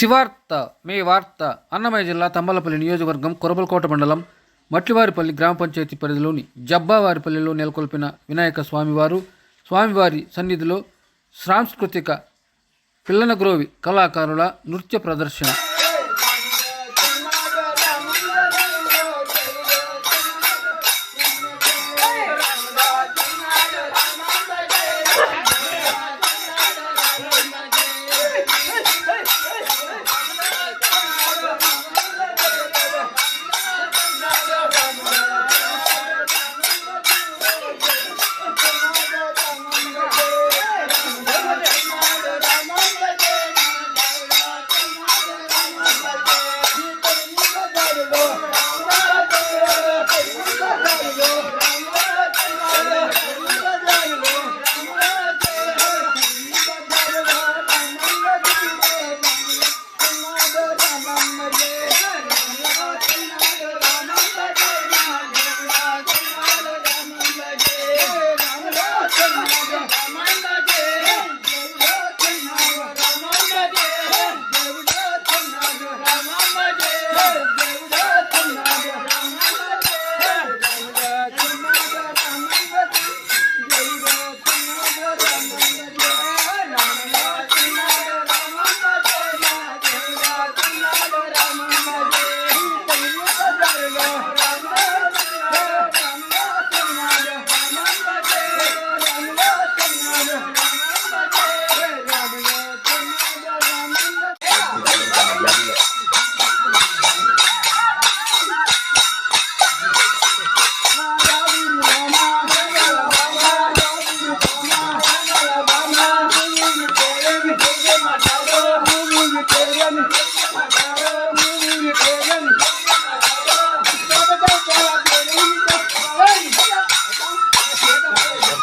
శివార్త మీ వార్త అన్నమయ్య జిల్లా తమ్మలపల్లి నియోజకవర్గం కొరబలకోట మండలం మట్లివారిపల్లి గ్రామ పంచాయతీ పరిధిలోని జబ్బావారిపల్లిలో నెలకొల్పిన వినాయక స్వామివారు స్వామివారి సన్నిధిలో సాంస్కృతిక పిల్లనగ్రోవి కళాకారుల నృత్య ప్రదర్శన.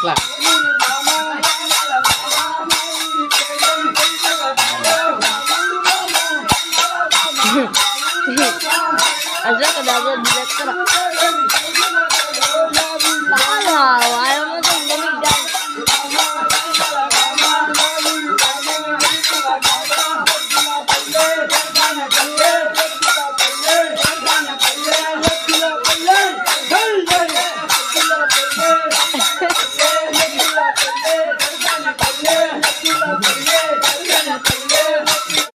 ক্লাস আজকে দাদা ডিলেক্ট করা